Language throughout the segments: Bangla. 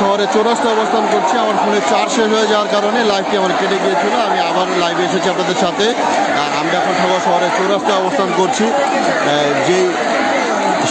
শহরে চৌরাস্তা অবস্থান করছি। আমার ফোনে চার্জ শেষ হয়ে যাওয়ার কারণে লাইভটি আমার কেটে গিয়েছিল। আমি আবার লাইভে এসেছি আপনাদের সাথে। আমরা এখন ঠাকুর শহরে চৌরাস্তায় অবস্থান করছি। যেই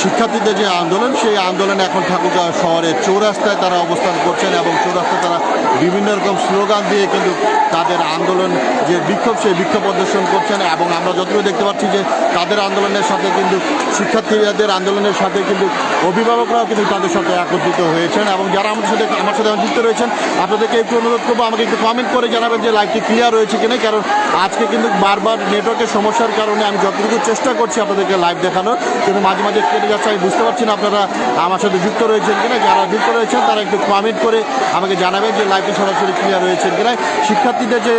শিক্ষার্থীদের যে আন্দোলন, সেই আন্দোলনে এখন ঠাকুরগাঁও শহরে চৌরাস্তায় তারা অবস্থান করছেন এবং চৌরাস্তায় তারা বিভিন্ন রকম স্লোগান দিয়ে কিন্তু তাদের আন্দোলন যে বিক্ষোভ, সেই বিক্ষোভ প্রদর্শন করছেন এবং আমরা যতটুকু দেখতে পাচ্ছি যে তাদের আন্দোলনের সাথে কিন্তু শিক্ষার্থীদের আন্দোলনের সাথে কিন্তু অভিভাবকরাও কিন্তু তাদের সাথে একত্রিত হয়েছেন এবং যারা আমাদের সাথে আমার সাথে যুক্ত রয়েছেন, আপনাদেরকে একটু অনুরোধ করব, আমাকে একটু কমেন্ট করে জানাবেন যে লাইভটি ক্লিয়ার রয়েছে কিনা, কারণ আজকে কিন্তু বারবার নেটওয়ার্কের সমস্যার কারণে আমি যতটুকু চেষ্টা করছি আপনাদেরকে লাইভ দেখানোর, কিন্তু মাঝে মাঝে কেটে যাচ্ছে, আমি বুঝতে পারছি না আপনারা আমার সাথে যুক্ত রয়েছেন কিনা, যারা যুক্ত রয়েছেন তারা একটু কমেন্ট করে আমাকে জানাবেন যে লাইভটি সরাসরি ক্লিয়ার রয়েছেন কিনা। শিক্ষার্থীদের যে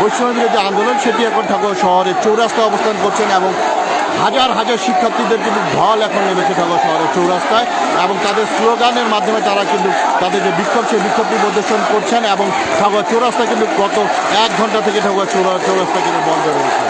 বৈষম্যের যে আন্দোলন, সেটি এখন ঠাকুর শহরের চৌরাস্তায় অবস্থান করছেন এবং হাজার হাজার শিক্ষার্থীদের কিন্তু ঢল এখন নেমেছে ঠাকুর শহরের চৌরাস্তায় এবং তাদের স্লোগানের মাধ্যমে তারা কিন্তু তাদের যে বিক্ষোভ, সেই বিক্ষোভটি প্রদর্শন করছেন এবং ঠাকুর চৌরাস্তা কিন্তু গত এক ঘণ্টা থেকে ঠাকুর চৌরা চৌরাস্তা কিন্তু বন্ধ রয়েছে।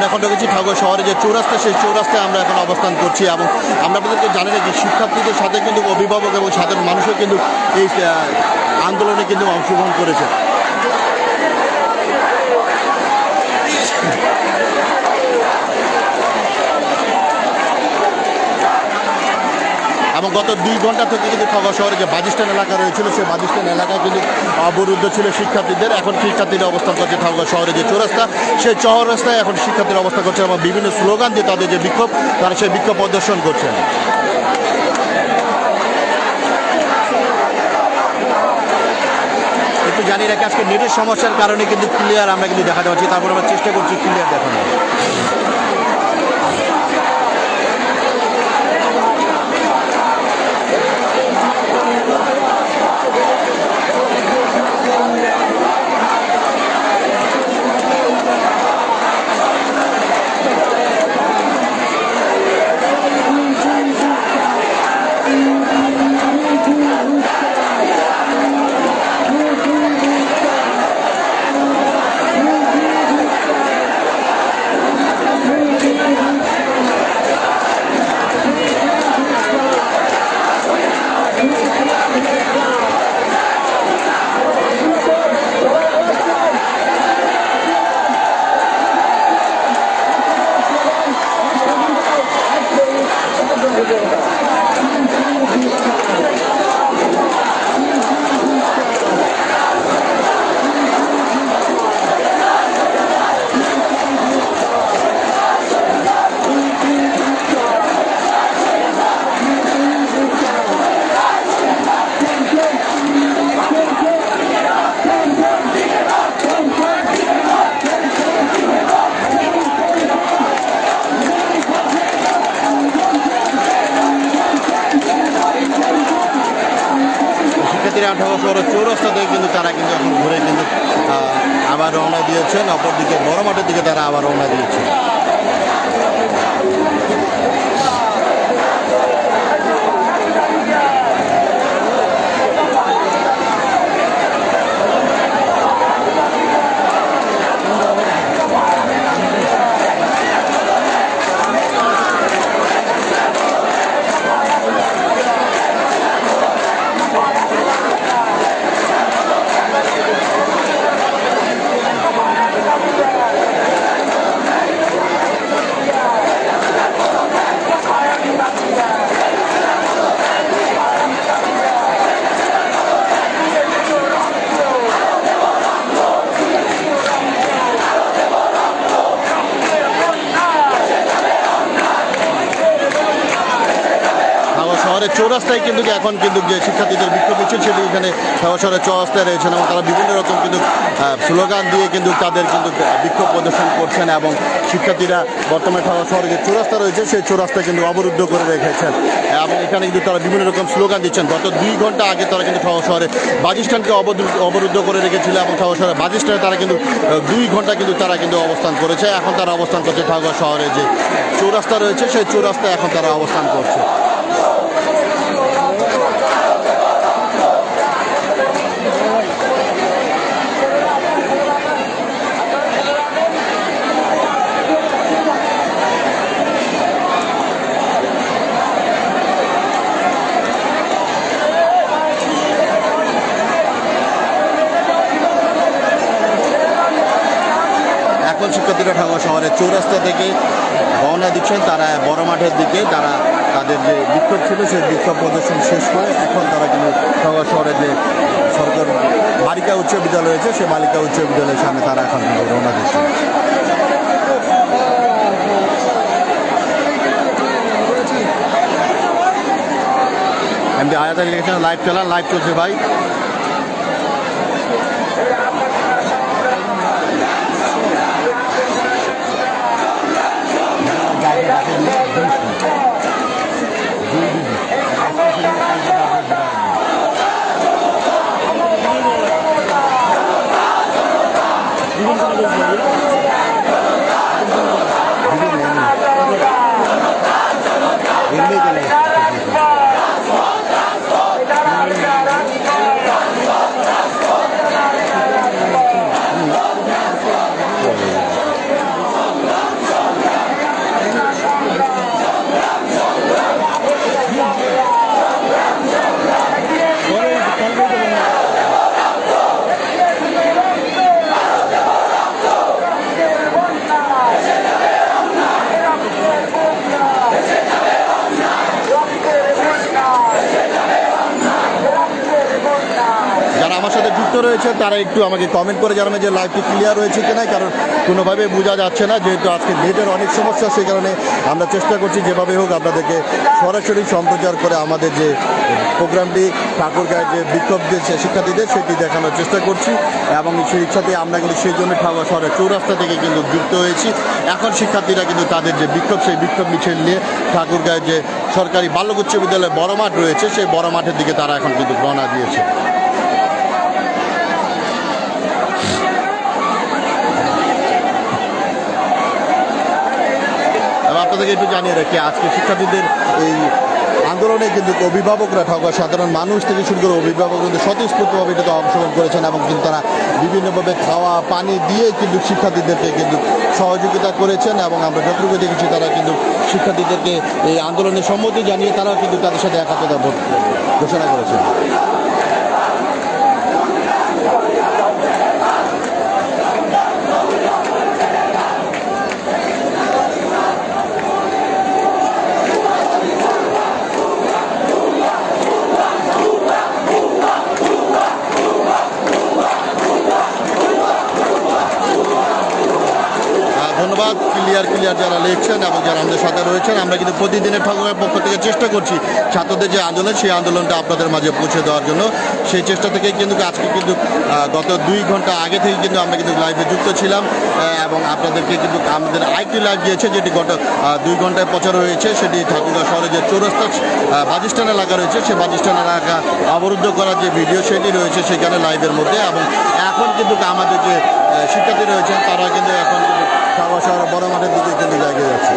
আমরা এখন ঢুকেছি ঠাকুর শহরে যে চৌরাস্তা, সেই চৌরাস্তায় আমরা এখন অবস্থান করছি এবং আমরা আপনাদেরকে জানি যে শিক্ষার্থীদের সাথে কিন্তু অভিভাবক এবং সাধারণ মানুষও কিন্তু এই আন্দোলনে কিন্তু অংশগ্রহণ করেছে। এবং গত দুই ঘণ্টা থেকে কিন্তু খগা শহরে যে বাজিস্তান এলাকা রয়েছিল, সেই বাজিস্তান এলাকায় কিন্তু অবরুদ্ধ ছিল শিক্ষার্থীদের। এখন শিক্ষার্থীরা অবস্থান করছে ঠাকুর শহরে যে চৌরাস্তা। সেই চৌরাস্তায় এখন শিক্ষার্থীরা অবস্থান করছে এবং বিভিন্ন স্লোগান দিয়ে তাদের যে বিক্ষোভ, তারা সেই বিক্ষোভ প্রদর্শন করছেন। একটু জানি রাখি, আজকে নেটের সমস্যার কারণে কিন্তু ক্লিয়ার আমরা কিন্তু দেখাতে পারছি তারপর আমরা চেষ্টা করছি ক্লিয়ার দেখানোর। আবার রওনা দিয়েছেন। অপরদিকে বড় মাঠের দিকে তারা আবার রওনা দিয়েছেন। চৌরাস্তায় কিন্তু এখন কিন্তু যে শিক্ষার্থীদের বিক্ষোভ মিছিল, সেটি এখানে সরাসরি চৌরাস্তায় রয়েছেন এবং তারা বিভিন্ন রকম কিন্তু স্লোগান দিয়ে কিন্তু তাদের কিন্তু বিক্ষোভ প্রদর্শন করছেন এবং শিক্ষার্থীরা বর্তমানে শহরে যে চৌরাস্তা রয়েছে, সেই চৌরাস্তা কিন্তু অবরুদ্ধ করে রেখেছেন। এবং এখানে কিন্তু তারা বিভিন্ন রকম স্লোগান দিচ্ছেন। গত দুই ঘণ্টা আগে তারা কিন্তু শহরে বাজিস্টানকে অবরুদ্ধ করে রেখেছিল এবং শহরে বাজিস্টানে তারা কিন্তু দুই ঘণ্টা কিন্তু তারা কিন্তু অবস্থান করেছে। এখন তারা অবস্থান করছে ঢাকা শহরে যে চৌরাস্তা রয়েছে, সেই চৌরাস্তায় এখন তারা অবস্থান করছে এখন ঢাকা শহরের চৌরাস্তা থেকে রওনা দিচ্ছেন, তারা বড় মাঠের দিকে, তারা তাদের যে বিক্ষোভ ছিল, সেই বিক্ষোভ প্রদর্শন শেষ করে এখন তারা কিন্তু ঢাকা শহরের যে সরকার বালিকা উচ্চ বিদ্যালয় রয়েছে, সেই বালিকা উচ্চ বিদ্যালয়ের সামনে তারা এখন রওনা দিচ্ছেন এমনি আয়াত লিখেছেন, লাইভ চালান, লাইভ চলছে ভাই এমনি চলে যারা আমার সাথে যুক্ত রয়েছে, তারা একটু আমাকে কমেন্ট করে জানাবে যে লাইভটি ক্লিয়ার রয়েছে কিনা, কারণ কোনোভাবে বোঝা যাচ্ছে না, যেহেতু আজকে নেটের অনেক সমস্যা, সেই কারণে আমরা চেষ্টা করছি যেভাবে হোক আপনাদেরকে সরাসরি সম্প্রচার করে আমাদের যে প্রোগ্রামটি ঠাকুরগাঁয়ের যে বিক্ষোভ যে শিক্ষার্থীদের, সেটি দেখানোর চেষ্টা করছি। এবং সেই ইচ্ছাতে আমরা কিন্তু সেই জন্য ঠাকুর শহরের চৌরাস্তা থেকে কিন্তু যুক্ত হয়েছি। এখন শিক্ষার্থীরা কিন্তু তাদের যে বিক্ষোভ, সেই বিক্ষোভ মিছিল নিয়ে ঠাকুরগাঁয়ের যে সরকারি বাল্যক উচ্চ বিদ্যালয়ে বড় মাঠ রয়েছে, সেই বড় মাঠের দিকে তারা এখন কিন্তু রওনা দিয়েছে এবং আপনাদেরকে একটু জানিয়ে রাখি, আজকে শিক্ষার্থীদের এই আন্দোলনে কিন্তু অভিভাবকরা ঠাকুর সাধারণ মানুষ থেকে শুরু করে অভিভাবক কিন্তু স্বতঃস্ফূর্তভাবে এটাতে অংশগ্রহণ করেছেন এবং কিন্তু তারা বিভিন্নভাবে খাওয়া, পানি দিয়ে কিন্তু শিক্ষার্থীদেরকে কিন্তু সহযোগিতা করেছেন এবং আমরা যতটুকু দেখেছি তারা কিন্তু শিক্ষার্থীদেরকে এই আন্দোলনে সম্মতি জানিয়ে তারাও কিন্তু তাদের সাথে একাত্মতা ঘোষণা করেছেন। ধন্যবাদ ক্লিয়ার ক্লিয়ার যারা লিখছেন এবং যারা আমাদের সাথে রয়েছেন, আমরা কিন্তু প্রতিদিনের ঠাকুরের পক্ষ থেকে চেষ্টা করছি ছাত্রদের যে আন্দোলন, সেই আন্দোলনটা আপনাদের মাঝে পৌঁছে দেওয়ার জন্য। সেই চেষ্টা থেকে কিন্তু আজকে কিন্তু গত দুই ঘণ্টা আগে থেকে কিন্তু আমরা কিন্তু লাইভে যুক্ত ছিলাম এবং আপনাদেরকে কিন্তু আমাদের আরেকটি লাইভ দিয়েছে, যেটি গত দুই ঘন্টায় প্রচার হয়েছে। সেটি ঠাকুরগাঁ শহরে যে চৌরাস্তা বাজিস্টান এলাকা রয়েছে সেই বাজিস্টান এলাকা অবরুদ্ধ করার যে ভিডিও সেটি রয়েছে সেখানে লাইভের মধ্যে। এবং এখন কিন্তু আমাদের যে শিক্ষার্থী রয়েছেন, তারা কিন্তু এখন কিন্তু শহর বড় মাঠের দিকে কিন্তু জায়গা যাচ্ছে।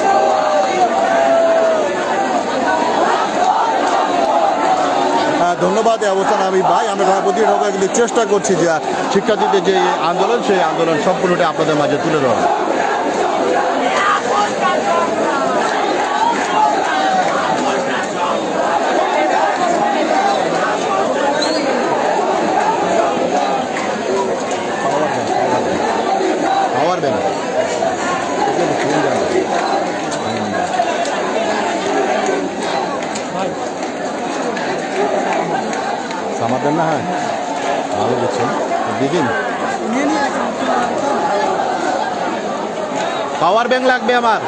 হ্যাঁ, ধন্যবাদ এই অবস্থান আমি ভাই আমরা প্রতি ঢাকা কিন্তু চেষ্টা করছি যে শিক্ষার্থীদের যে আন্দোলন সেই আন্দোলন সম্পূর্ণটা আপনাদের মাঝে তুলে ধরা পাওয়ার ব্যাংক সমাধান না হয়? ভালো দিচ্ছেন দিদিন পাওয়ার ব্যাংক লাগবে আমার।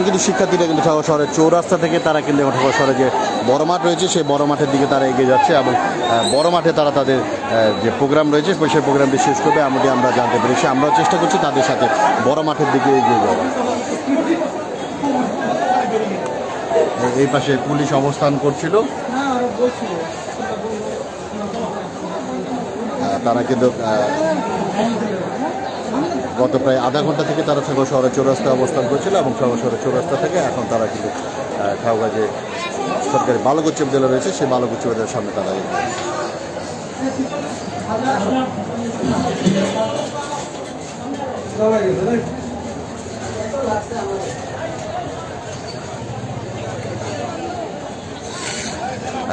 এখন কিন্তু শিক্ষার্থীরা কিন্তু ঠাকুর শহরের চৌরাস্তা থেকে তারা কিন্তু এখন ঠাকুর শহরে যে বড় মাঠ রয়েছে, সেই বড় মাঠের দিকে তারা এগিয়ে যাচ্ছে এবং বড় মাঠে তারা তাদের যে প্রোগ্রাম রয়েছে, সেই প্রোগ্রামটি শেষ করবে। এমনটি আমরা জানতে পেরেছি। আমরাও চেষ্টা করছি তাদের সাথে বড় মাঠের দিকে এগিয়ে যাওয়া এই- পাশে পুলিশ অবস্থান করছিল। তারা কিন্তু গত প্রায় আধা ঘণ্টা থেকে তারা ঠাকুর শহরের চৌরাস্তায় অবস্থান করছিল এবং শহরের চৌরাস্তা থেকে এখন তারা কিন্তু ঠাকুরা যে সরকারি বালক উচ্চ বিদ্যালয় রয়েছে সেই বালক উচ্চ বিদ্যালয়ের সামনে তারা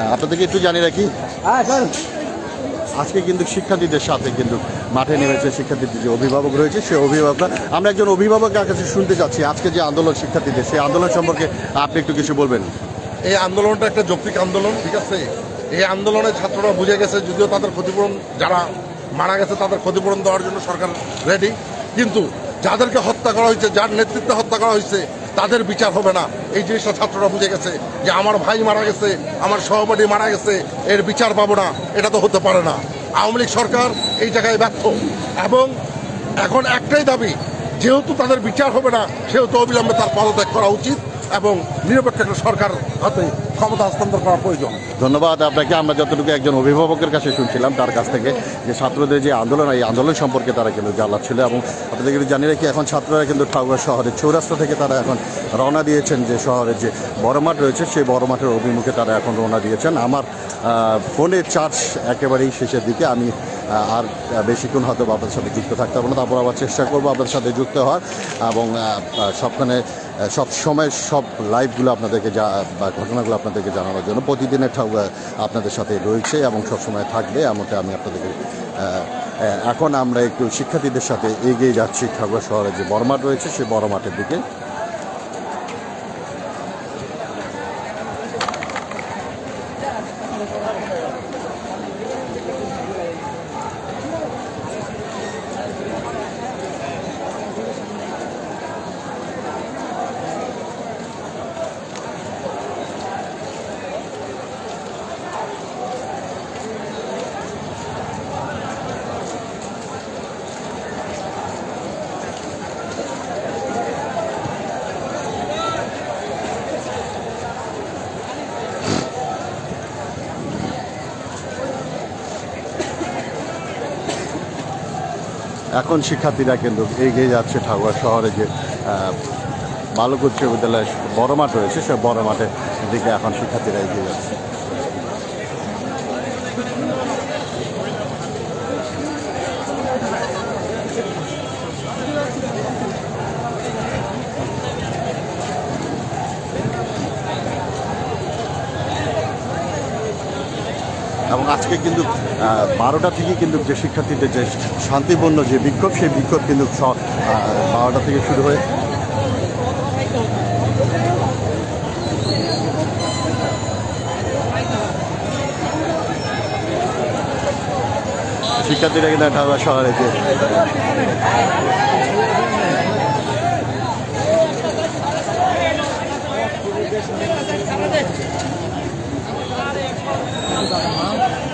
আপনাদেরকে একটু জানি রাখি আজকে কিন্তু শিক্ষার্থীদের সাথে কিন্তু মাঠে নেমেছে শিক্ষার্থীদের যে অভিভাবক রয়েছে, সেই অভিভাবকরা। আমরা একজন অভিভাবকের কাছে শুনতে চাচ্ছি, আজকে যে আন্দোলন শিক্ষার্থীদের, সেই আন্দোলন সম্পর্কে আপনি একটু কিছু বলবেন। এই আন্দোলনটা একটা যৌক্তিক আন্দোলন, ঠিক আছে? এই আন্দোলনে ছাত্ররা বুঝে গেছে, যদিও তাদের ক্ষতিপূরণ, যারা মারা গেছে, তাদের ক্ষতিপূরণ দেওয়ার জন্য সরকার রেডি কিন্তু যাদেরকে হত্যা করা হয়েছে, যার নেতৃত্বে হত্যা করা হয়েছে, তাদের বিচার হবে না। এই জিনিসটা ছাত্ররা বুঝে গেছে যে, আমার ভাই মারা গেছে, আমার সহপাঠী মারা গেছে, এর বিচার পাবো না, এটা তো হতে পারে না। আওয়ামী লীগ সরকার এই জায়গায় ব্যর্থ। এবং এখন একটাই দাবি, যেহেতু তাদের বিচার হবে না, সেহেতু অবিলম্বে তার পদত্যাগ করা উচিত এবং নিরপেক্ষ একটা সরকার হাতে ক্ষমতা হস্তান্তর করা প্রয়োজন। ধন্যবাদ আপনাকে। আমরা যতটুকু একজন অভিভাবকের কাছে শুনছিলাম তার কাছ থেকে যে ছাত্রদের যে আন্দোলন, এই আন্দোলন সম্পর্কে তারা কিন্তু জ্বালাচ্ছিল এবং আপনাদেরকে জানিয়ে রাখি, এখন ছাত্ররা কিন্তু ঠাকুর শহরের চৌরাস্তা থেকে তারা এখন রওনা দিয়েছেন যে শহরের যে বড় মাঠ রয়েছে, সেই বড় মাঠের অভিমুখে তারা এখন রওনা দিয়েছেন। আমার ফোনের চার্জ একেবারেই শেষের দিকে। আমি আর বেশিক্ষণ হয়তো আপনাদের সাথে যুক্ত থাকতে পারব না। তারপর আবার চেষ্টা করব আপনাদের সাথে যুক্ত হওয়ার এবং সবখানে সব সময় সব লাইভগুলো আপনাদেরকে যা, বা ঘটনাগুলো আপনাদেরকে জানানোর জন্য প্রতিদিনের আপনাদের সাথে রয়েছে এবং সবসময় থাকবে এমনটা আমি আপনাদেরকে এখন আমরা একটু শিক্ষার্থীদের সাথে এগিয়ে যাচ্ছি। ঠাকুর শহরে যে বড় মাঠ রয়েছে, সেই বড় মাঠের দিকে এখন শিক্ষার্থীরা কিন্তু এগিয়ে যাচ্ছে ঠাকুর শহরে যে বালক উচ্চ বিদ্যালয়ের বড় মাঠ রয়েছে, সে বড় মাঠের দিকে এখন শিক্ষার্থীরা এগিয়ে যাচ্ছে। এবং আজকে কিন্তু বারোটা থেকে কিন্তু যে শিক্ষার্থীদের যে শান্তিপূর্ণ যে বিক্ষোভ, সেই বিক্ষোভ কিন্তু বারোটা থেকে শুরু হয়ে শিক্ষার্থীরা কিন্তু ঢাকা শহরে যে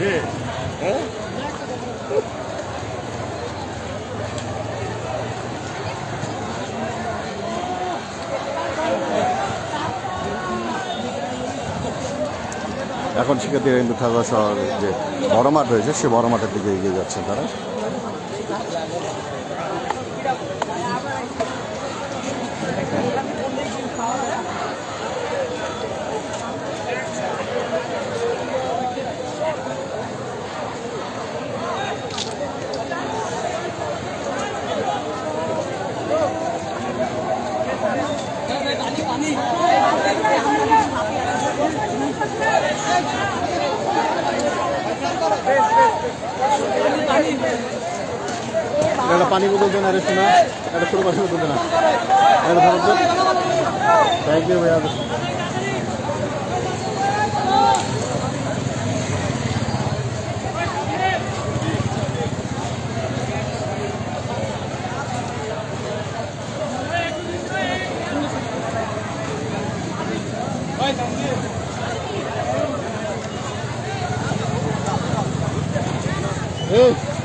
Yeah. Huh? এখন শিক্ষার্থীরা কিন্তু ঠাকুর শহরে যে বড় মাঠ রয়েছে, সে বড় মাঠের দিকে এগিয়ে যাচ্ছে তারা একটা পানি বোতল দেন আরে শোনা একটা ছোটো পানি বোতল দেনা। এটা ধরো তো এই।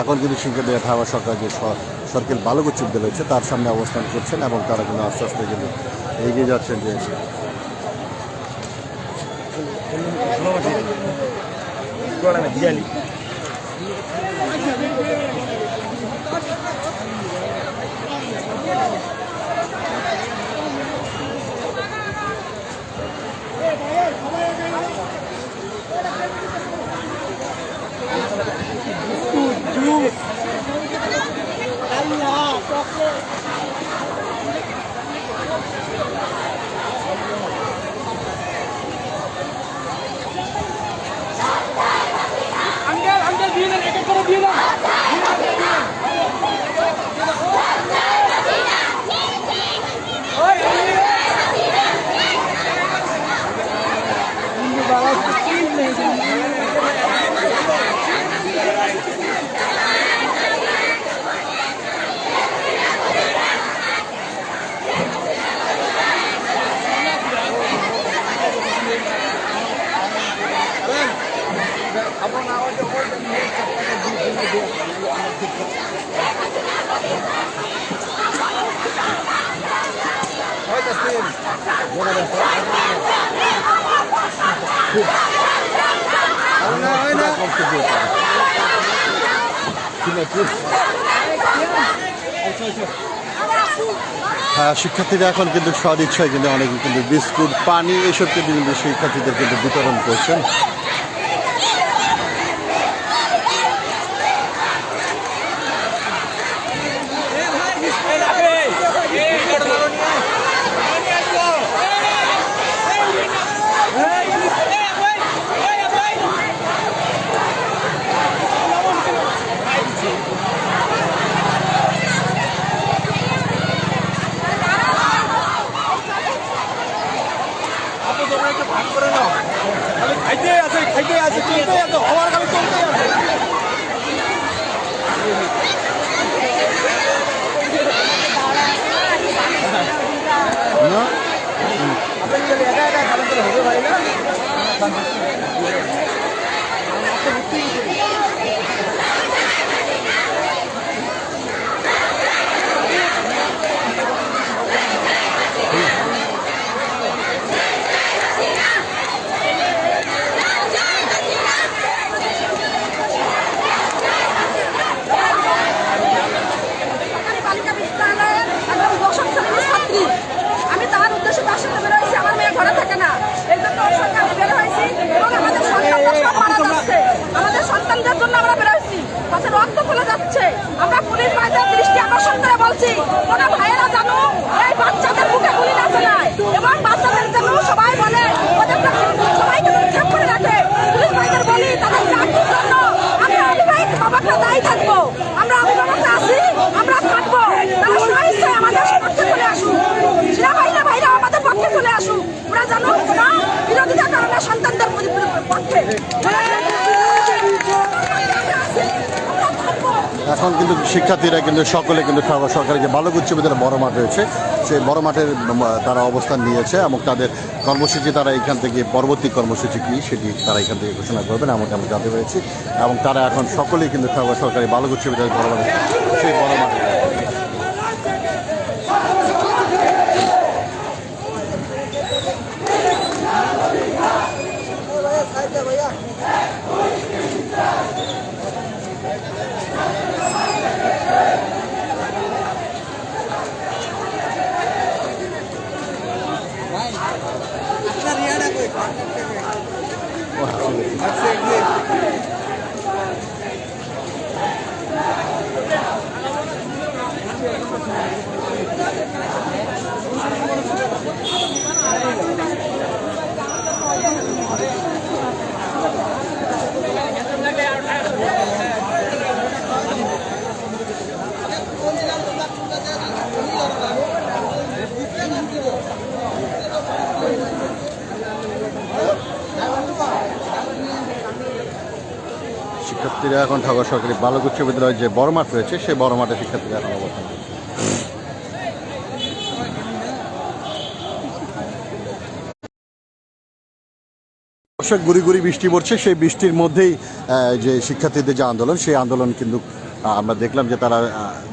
এখন কিন্তু শিক্ষার্থী ঢাকা সরকার যে সরকার বালক উচ্চ রয়েছে তার সামনে অবস্থান করছেন এবং তারা কিন্তু আস্তে আস্তে কিন্তু এগিয়ে যাচ্ছেন যে শিক্ষার্থীরা এখন কিন্তু সদিচ্ছায় কিন্তু অনেকে কিন্তু বিস্কুট, পানি, এসব কিন্তু শিক্ষার্থীদের কিন্তু বিতরণ করছেন। এখন কিন্তু শিক্ষার্থীরা কিন্তু সকলে কিন্তু ঢাকা সরকারি যে বালক উচ্চ বিদ্যালয় বড় মাঠ রয়েছে, সেই বড় মাঠের তারা অবস্থান নিয়েছে এবং তাদের কর্মসূচি তারা এখান থেকে, পরবর্তী কর্মসূচি কী সেটি তারা এখান থেকে ঘোষণা করবেন এমনকি আমরা জানতে পেরেছি। এবং তারা এখন সকলেই কিন্তু সরকারি বালক উচ্চ বিদ্যালয় বড় মাঠে, সেই বড় মাঠে শিক্ষার্থীরা এখন ঠাকুর সরকারি বালক উচ্চ বিদ্যালয়ের যে বড় মাঠ রয়েছে, সেই বড় মাঠে শিক্ষার্থীরা এখন অবস্থান গুড়ি গুড়ি বৃষ্টি পড়ছে, সেই বৃষ্টির মধ্যেই যে শিক্ষার্থীদের যে আন্দোলন, সেই আন্দোলন কিন্তু আমরা দেখলাম যে তারা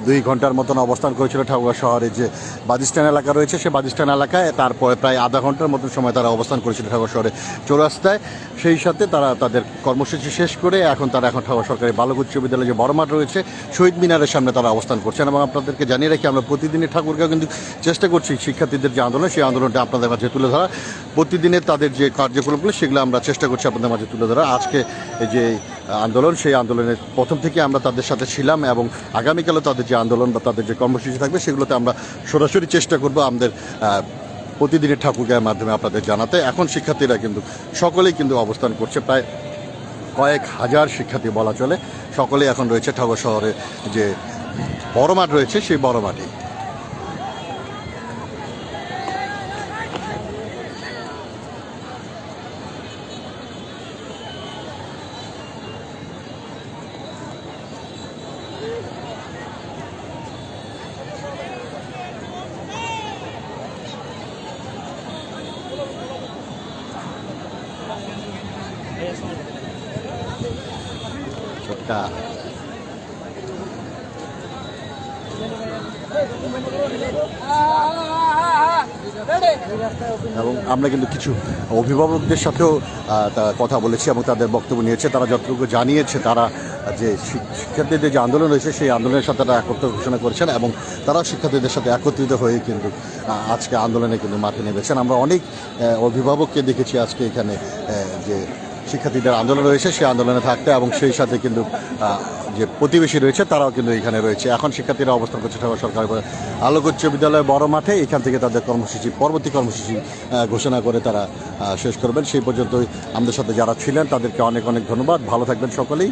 দুই ঘণ্টার মতন অবস্থান করেছিল ঠাকুর শহরে যে বাদিস্তান এলাকা রয়েছে সেই বাদিস্তান এলাকায় তারপরে প্রায় আধা ঘণ্টার মতন সময় তারা অবস্থান করেছিল ঠাকুর শহরে চৌরাস্তায়। সেই সাথে তারা তাদের কর্মসূচি শেষ করে এখন তারা এখন ঠাকুর সরকারি বালক উচ্চ বিদ্যালয়ে যে বড় মাঠ রয়েছে, শহীদ মিনারের সামনে তারা অবস্থান করছেন এবং আপনাদেরকে জানিয়ে রাখি, আমরা প্রতিদিনই ঠাকুরকেও কিন্তু চেষ্টা করছি শিক্ষার্থীদের যে আন্দোলন, সেই আন্দোলনটা আপনাদের মাঝে তুলে ধরা। প্রতিদিনের তাদের যে কার্যক্রমগুলো, সেগুলো আমরা চেষ্টা করছি আপনাদের মাঝে তুলে ধরা। আজকে যে আন্দোলন, সেই আন্দোলনের প্রথম থেকে আমরা তাদের সাথে ছিলাম এবং আগামীকালও তাদের যে আন্দোলন বা তাদের যে কর্মসূচি থাকবে, সেগুলোতে আমরা সরাসরি চেষ্টা করব আমাদের প্রতিদিনের ঠাকুরগাঁয়ের মাধ্যমে আপনাদের জানাতে। এখন শিক্ষার্থীরা কিন্তু, সকলেই কিন্তু অবস্থান করছে, প্রায় কয়েক হাজার শিক্ষার্থী বলা চলে। সকলেই এখন রয়েছে ঠাকুর শহরে যে বড় মাঠ রয়েছে, সেই বড় মাঠে ছোট্টা এবং আমরা কিন্তু কিছু অভিভাবকদের সাথেও কথা বলেছি এবং তাদের বক্তব্য নিয়েছে। তারা যতটুকু জানিয়েছে, তারা যে শিক্ষার্থীদের যে আন্দোলন রয়েছে, সেই আন্দোলনের সাথে তারা একত্র ঘোষণা করেছেন এবং তারা শিক্ষার্থীদের সাথে একত্রিত হয়ে কিন্তু আজকে আন্দোলনে কিন্তু মাঠে নেমেছেন। আমরা অনেক অভিভাবককে দেখেছি আজকে এখানে যে শিক্ষার্থীদের আন্দোলন রয়েছে, সেই আন্দোলনে থাকতে এবং সেই সাথে কিন্তু যে প্রতিবেশী রয়েছে, তারাও কিন্তু এখানে রয়েছে। এখন শিক্ষার্থীরা অবস্থান করছে ঠাকুর সরকার আলোক উচ্চ বিদ্যালয় বড় মাঠে। এখান থেকে তাদের কর্মসূচি, পরবর্তী কর্মসূচি ঘোষণা করে তারা শেষ করবেন। সেই পর্যন্তই আমাদের সাথে যারা ছিলেন, তাদেরকে অনেক অনেক ধন্যবাদ। ভালো থাকবেন সকলেই।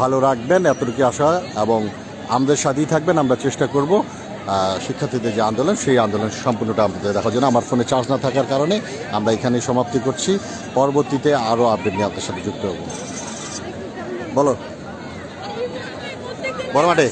ভালো রাখবেন, এতটুকু আশা। এবং আমাদের সাথেই থাকবেন, আমরা চেষ্টা করব শিক্ষার্থীদের যে আন্দোলন, সেই আন্দোলন সম্পূর্ণটা আমাদের দেখার জন্য। আমার ফোনে চার্জ না থাকার কারণে আমরা এখানেই সমাপ্তি করছি। পরবর্তীতে আরও আপডেট নিয়ে আপনার সাথে যুক্ত হব। বলো। বড় মাঠে